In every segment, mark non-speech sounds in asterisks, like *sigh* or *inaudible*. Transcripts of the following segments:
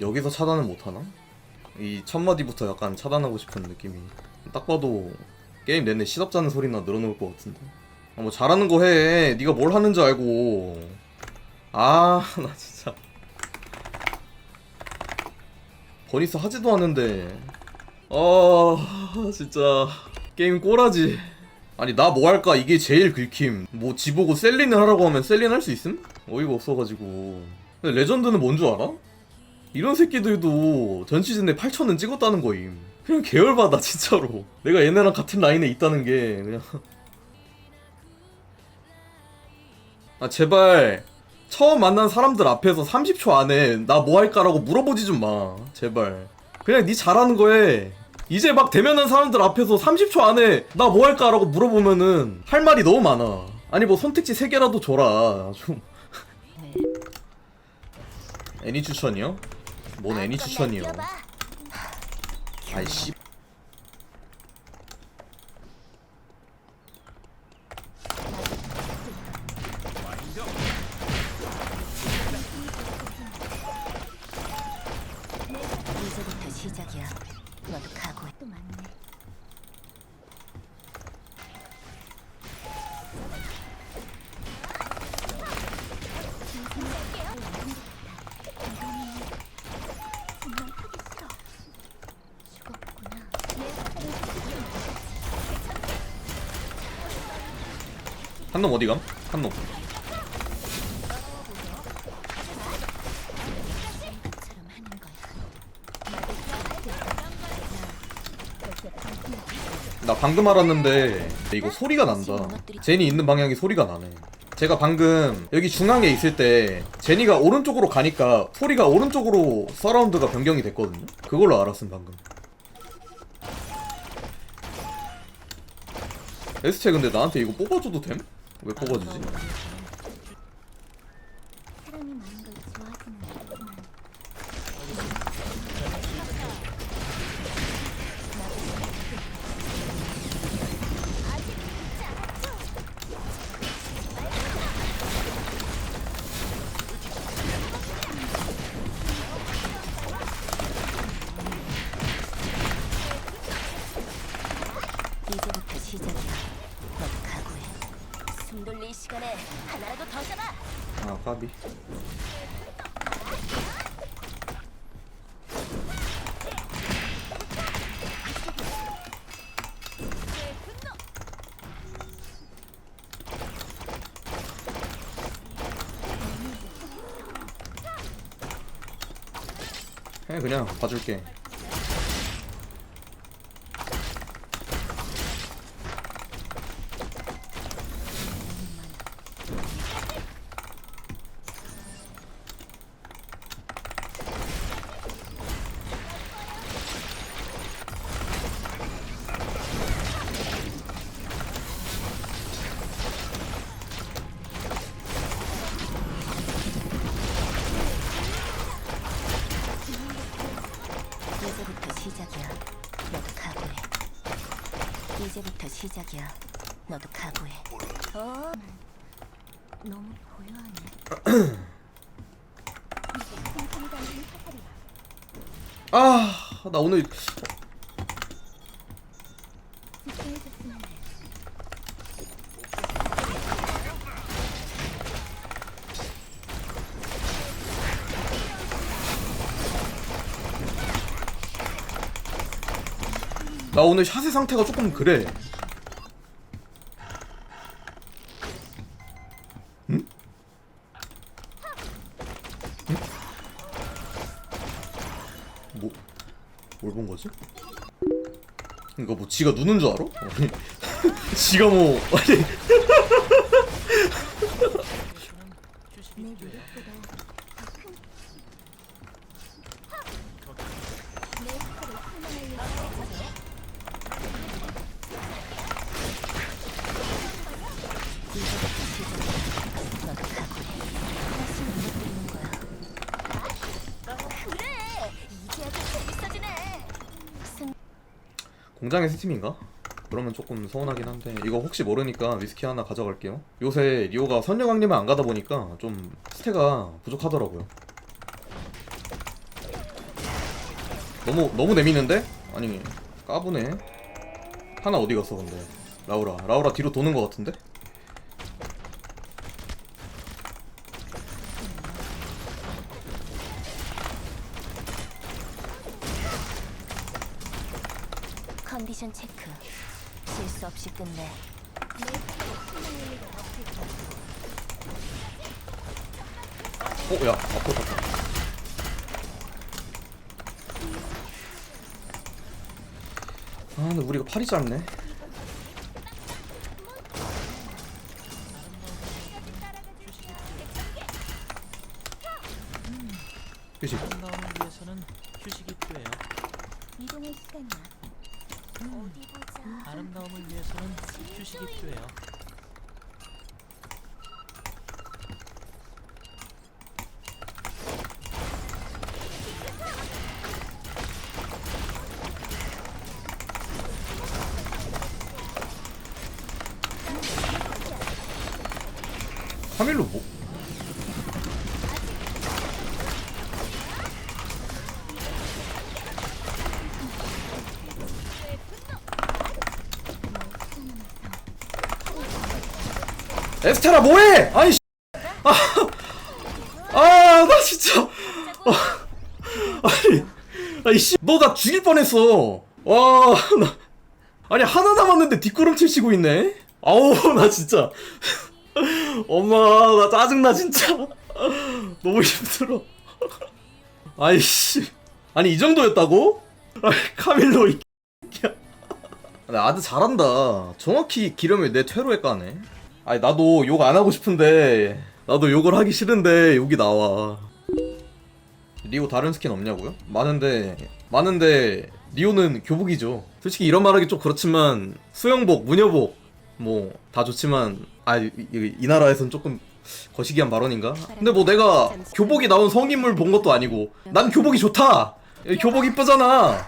여기서 차단을 못하나? 이 첫 마디부터 약간 차단하고 싶은 느낌이. 딱 봐도 게임 내내 시덥잖은 소리나 늘어놓을 것 같은데. 아, 뭐 잘하는 거 해. 네가 뭘 하는 줄 알고. 아 *laughs* 나 진짜. 버니스 하지도 않는데. 아 진짜. 게임 꼬라지. 아니 나 뭐 할까? 이게 제일 긁힘. 뭐 지보고 셀린을 하라고 하면 셀린 할 수 있음? 어이가 없어가지고. 근데 레전드는 뭔 줄 알아? 이런 새끼들도 전 시즌에 8천은 찍었다는 거임. 그냥 계열받아 진짜로. 내가 얘네랑 같은 라인에 있다는 게 그냥. *laughs* 아 제발. 처음 만난 사람들 앞에서 30초 안에 나 뭐 할까라고 물어보지 좀 마. 제발. 그냥 네 잘하는 거에 이제 막 대면한 사람들 앞에서 30초 안에 나 뭐 할까라고 물어보면은 할 말이 너무 많아. 아니 뭐 선택지 3개라도 줘라. 좀. *laughs* 애니 추천이요? 뭔 애니 추천이요? 아이씨 한 놈 어디감? 한 놈. 나 방금 알았는데 이거 소리가 난다. 제니 있는 방향이 소리가 나네. 제가 방금 여기 중앙에 있을 때 제니가 오른쪽으로 가니까 소리가 오른쪽으로 서라운드가 변경이 됐거든요. 그걸로 알았음 방금. 에스체 근데 나한테 이거 뽑아줘도 됨? 왜 뽑아주지? 해 그냥 봐줄게. 시작이야. 너도 각오해. 어? 너무 고요하네. 아 나 오늘 나 오늘 샷의 상태가 조금 그래. 뭐, 뭘 본 거지? 이거 뭐 지가 누는 줄 알아? 아니, *laughs* 지가 뭐, 아니, 공장의 스팀인가? 그러면 조금 서운하긴 한데 이거 혹시 모르니까 위스키 하나 가져갈게요 요새 리오가 선녀강림을 안 가다 보니까 좀 스태가 부족하더라고요 너무 너무 내미는데? 아니 까부네 하나 어디 갔어 근데 라우라 라우라 뒤로 도는 것 같은데? 컨디션 체크. 실수 없이 끝내. 어, 야, 앞으로 갔다. 아, 근데 우리가 팔이 짧네. 그치? 아름다움을 위해서는 휴식이 필요해요. 이동의 시간이야. 아름다움을 위해서는 휴식이 필요해요. 카밀로 뭐? 에스테라 뭐해? 아니 씨. 아, 아, 나 진짜. 아, 아니, 아니 씨, 너 나 죽일 뻔했어. 와, 나 아니 하나 남았는데 뒷구름칠 치고 있네. 아우, 나 진짜. 엄마, 나 짜증나 진짜. 너무 힘들어. 아이씨, 아니 이 정도였다고? 아, 카밀로 이. 나 아드 잘한다. 정확히 기름을 내 퇴로에 까네. 아니 나도 욕 안 하고 싶은데 나도 욕을 하기 싫은데 욕이 나와. 리오 다른 스킨 없냐고요? 많은데 많은데 리오는 교복이죠. 솔직히 이런 말하기 좀 그렇지만 수영복, 무녀복 뭐 다 좋지만 아이 나라에선 조금 거시기한 발언인가? 근데 뭐 내가 교복이 나온 성인물 본 것도 아니고 난 교복이 좋다. 교복 이쁘잖아.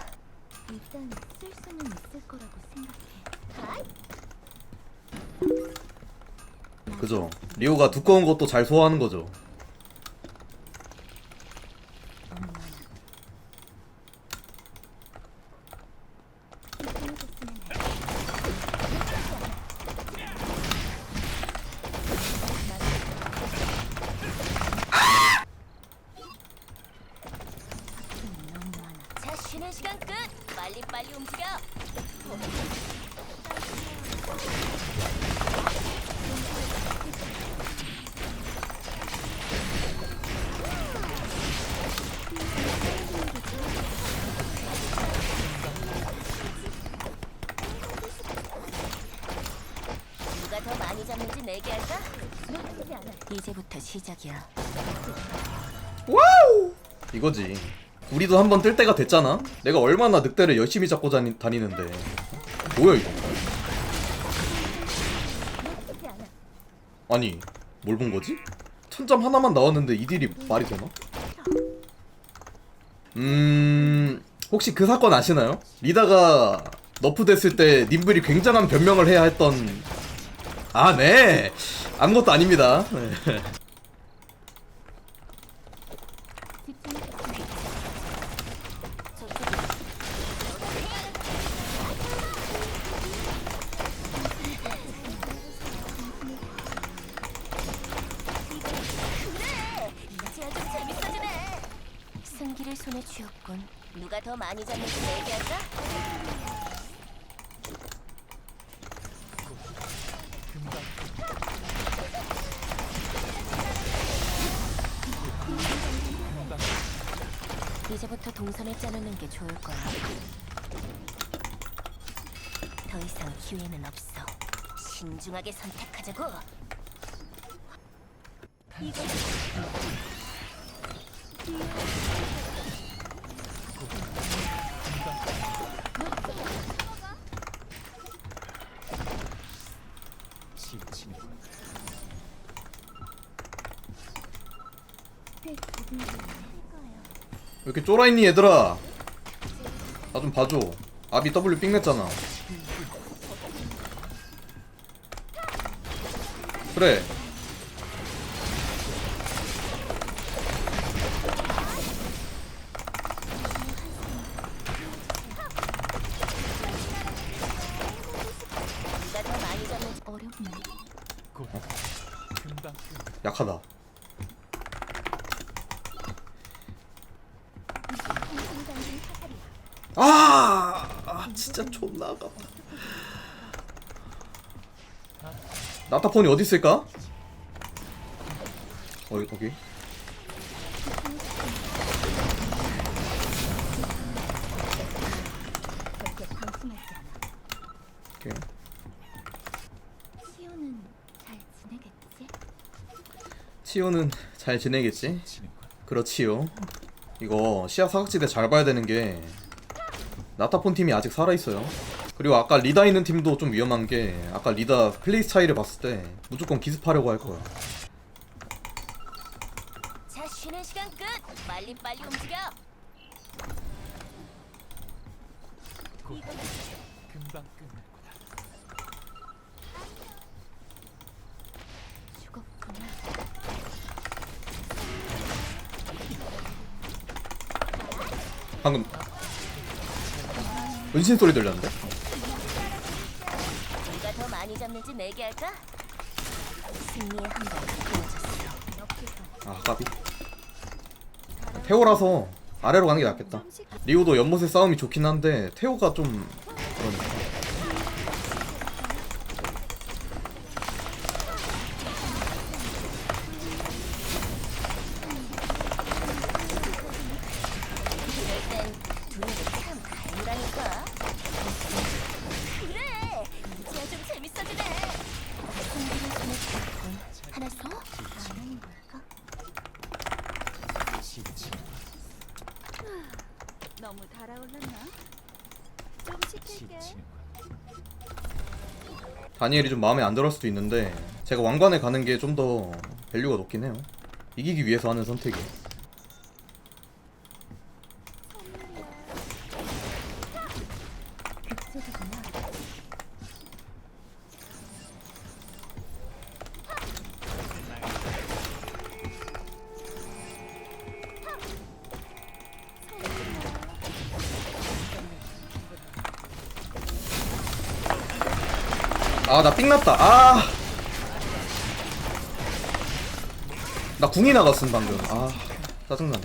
일단 쓸 수는 있을 거라고 생각해. 그죠? 리오가 두꺼운 것도 잘 소화하는 거죠. 내기할까? 이제부터 시작이야. 와우! 이거지. 우리도 한 번 뜰 때가 됐잖아. 내가 얼마나 늑대를 열심히 잡고 다니, 다니는데. 뭐야 이거? 아니, 뭘 본 거지? 천점 하나만 나왔는데 이 딜이 말이 되나? 음, 혹시 그 사건 아시나요? 리다가 너프 됐을 때 님블이 굉장한 변명을 해야 했던. 아, 네. 아무것도 아닙니다. 네. 누가 더 많이 잡는지 내기할까? 동선을 짜놓는 게 좋을 거야. 더 이상 기회는 없어. 신중하게 선택하자고. 이거 지친 왜 이렇게 쫄아있니 얘들아? 나 좀 봐줘. 아비 W 삥 냈잖아. 그래 곧 금방 끝. 약하다 아, 아 진짜 존나 아깝다 나타폰이 어디 있을까? 어이 거기 절대 방심하지 않아. 오케이 시오는 잘 지내겠지? 치오는 잘 지내겠지? 그렇지요. 이거 시야 사각지대 잘 봐야 되는 게 나타폰 팀이 아직 살아 있어요. 그리고 아까 리다 있는 팀도 좀 위험한 게 아까 리다 플레이 스타일을 봤을 때 무조건 기습하려고 할 거야. 자 쉬는 시간 끝. 빨리 빨리 움직여. 곧 금방 끝날 거다. 죽었구나. 방금 은신 소리 들렸는데? 누가 더 많이 잡는지 내게 할까? 승리의 한발. 아 까비. 태오라서 아래로 가는 게 낫겠다. 리오도 연못의 싸움이 좋긴 한데 태오가 좀 그러니 다니엘이 좀 마음에 안 들을 수도 있는데 제가 왕관에 가는 게 좀 더 밸류가 높긴 해요. 이기기 위해서 하는 선택이. 아, 나 삥 났다. 아. 나 궁이 나갔음, 방금. 아, 짜증나네.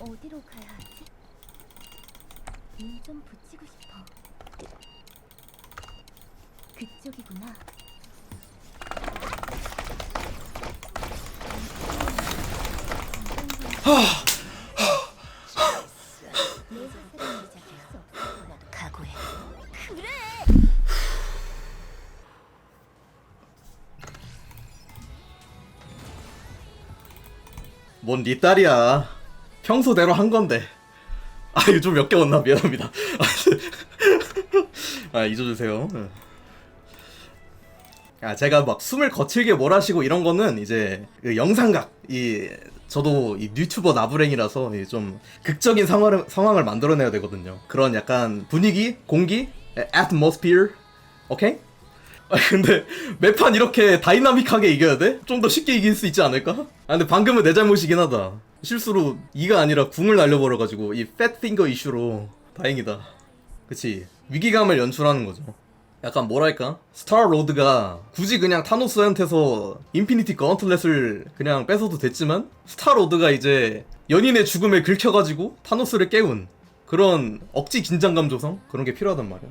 어디로 가야 하지? 눈좀 붙이고 싶어. 그쪽이구나. *laughs* 뭔 니 딸이야. 평소대로 한 건데. 아, 이거 좀몇개 왔나? 미안합니다. *laughs* 아, 잊어주세요. 아, 제가 막 숨을 거칠게 뭘 하시고 이런 거는 이제 그 영상각, 이, 저도 이 유튜버 나부랭이라서 이좀 극적인 상황을, 상황을 만들어내야 되거든요. 그런 약간 분위기, 공기, atmosphere, 오케이? 아 근데 매판 이렇게 다이나믹하게 이겨야 돼? 좀 더 쉽게 이길 수 있지 않을까? 아 근데 방금은 내 잘못이긴 하다 실수로 2가 아니라 궁을 날려버려가지고 이 팻 핑거 이슈로 다행이다 그치 위기감을 연출하는 거죠 약간 뭐랄까? 스타 로드가 굳이 그냥 타노스한테서 인피니티 거언틀렛을 그냥 뺏어도 됐지만 스타 로드가 이제 연인의 죽음에 긁혀가지고 타노스를 깨운 그런 억지 긴장감 조성? 그런 게 필요하단 말이야